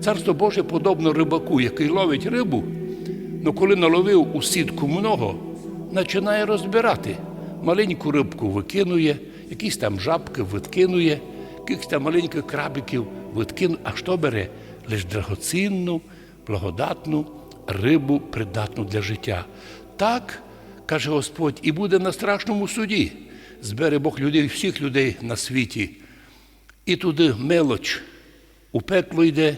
Царство Боже подобно рибаку, який ловить рибу, але коли наловив у сітку много, починає розбирати. Маленьку рибку викинує, якісь там жабки викинує, якихось там маленьких крабиків викинує. А що бере? Лиш драгоцінну, благодатну рибу, придатну для життя. Так, каже Господь, і буде на страшному суді. Збере Бог людей, всіх людей на світі. І туди мелоч у пекло йде,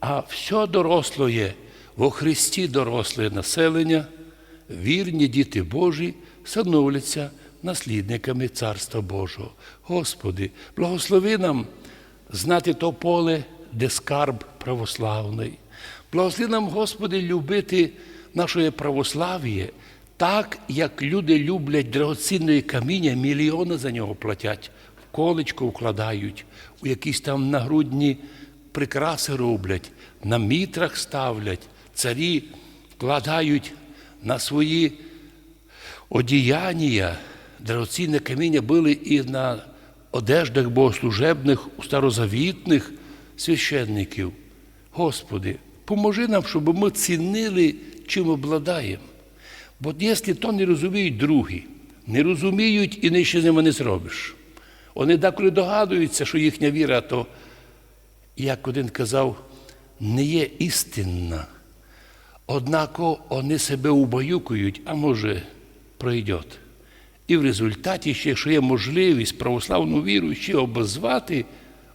а все дорослоє, во Христі доросле населення, вірні діти Божі становляться наслідниками Царства Божого. Господи, благослови нам знати то поле, де скарб православний. Благослови нам, Господи, любити наше православ'я так, як люди люблять драгоцінне каміння, мільйони за нього платять, колечко вкладають, у якісь там нагрудні прикраси роблять, на мітрах ставлять, царі вкладають на свої одіяння, драгоцінне каміння були і на одеждах богослужебних у старозавітних священників. Господи, поможи нам, щоб ми цінили, чим обладаємо. Бо якщо то не розуміють другі, не розуміють і нічого з ними не зробиш. Вони деколи догадуються, що їхня віра, то, як один казав, не є істинна. Однако вони себе убаюкують, а може, пройде. І в результаті, ще, якщо є можливість православну віру ще обозвати,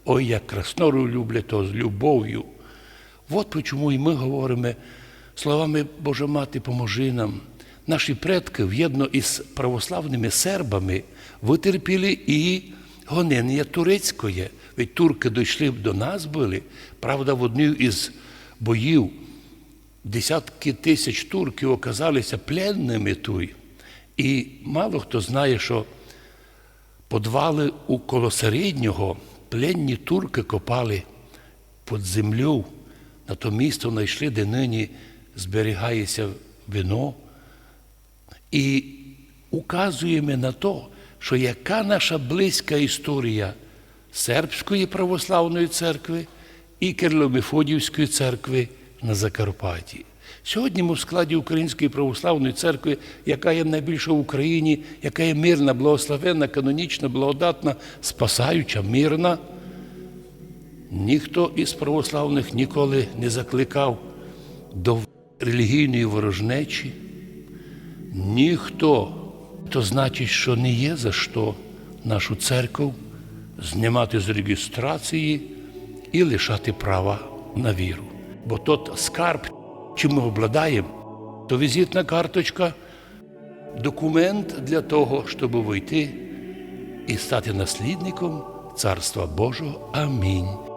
ой, як краснору люблять то з любов'ю. От чому і ми говоримо словами Божа Мати, поможи нам. Наші предки в'єдно із православними сербами витерпіли і гонення турецької. Ведь турки дійшли до нас були. Правда, в одній із боїв десятки тисяч турків оказалися пленними тут. І мало хто знає, що подвали у колосереднього пленні турки копали під землю. На то місто знайшли, де нині зберігається вино. І указуємо на те, що яка наша близька історія Сербської православної церкви і Кирило-Мефодіївської церкви на Закарпатті. Сьогодні ми в складі Української православної церкви, яка є найбільша в Україні, яка є мирна, благословенна, канонічна, благодатна, спасаюча, мирна. Ніхто із православних ніколи не закликав до релігійної ворожнечі. Ніхто, то значить, що не є за що нашу церкву знімати з реєстрації і лишати права на віру. Бо тот скарб, чим ми обладаємо, то візитна карточка, документ для того, щоб вийти і стати наслідником Царства Божого. Амінь.